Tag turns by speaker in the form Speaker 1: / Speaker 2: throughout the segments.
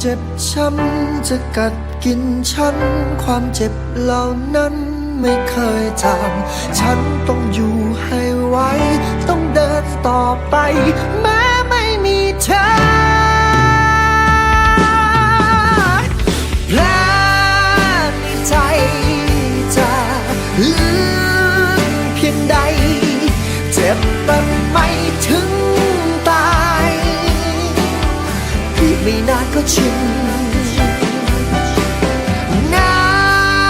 Speaker 1: เจ็บช้ำจะกัดกินฉัน ความเจ็บเหล่านั้นไม่เคยจางฉันต้องอยู่ให้ไหวต้องเดินต่อไป แม้ไม่มีเธอแผลในใจจะลึกเพียงใด เจ็บแต่ไม่ถึง ไม่นานก็ชินน้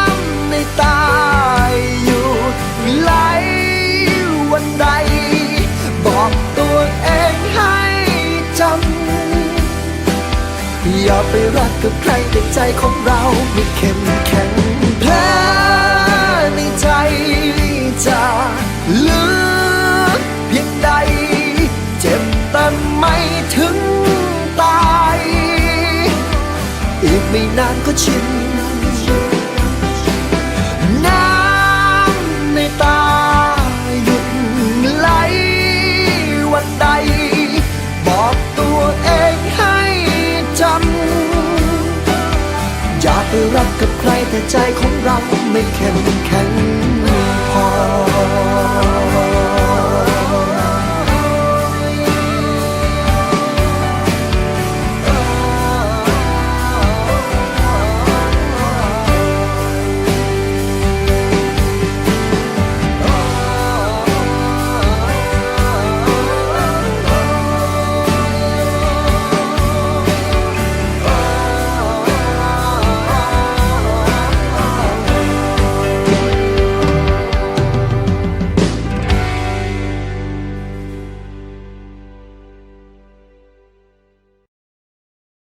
Speaker 1: ำในตาหยุดไหลวันใด บอกตัวเองให้จำอย่าไปรักกับใครแต่ใจของเราไม่เข้มแข็งแผลในใจจะลึกเพียงใด เจ็บแต่ไม่ถึง อีกไม่นานก็ชิน น้ำในตาหยุดไหลวันใด บอกตัวเองให้จำ อย่าไปรักกับใครแต่ใจของเราไม่เข้มแข็งพอ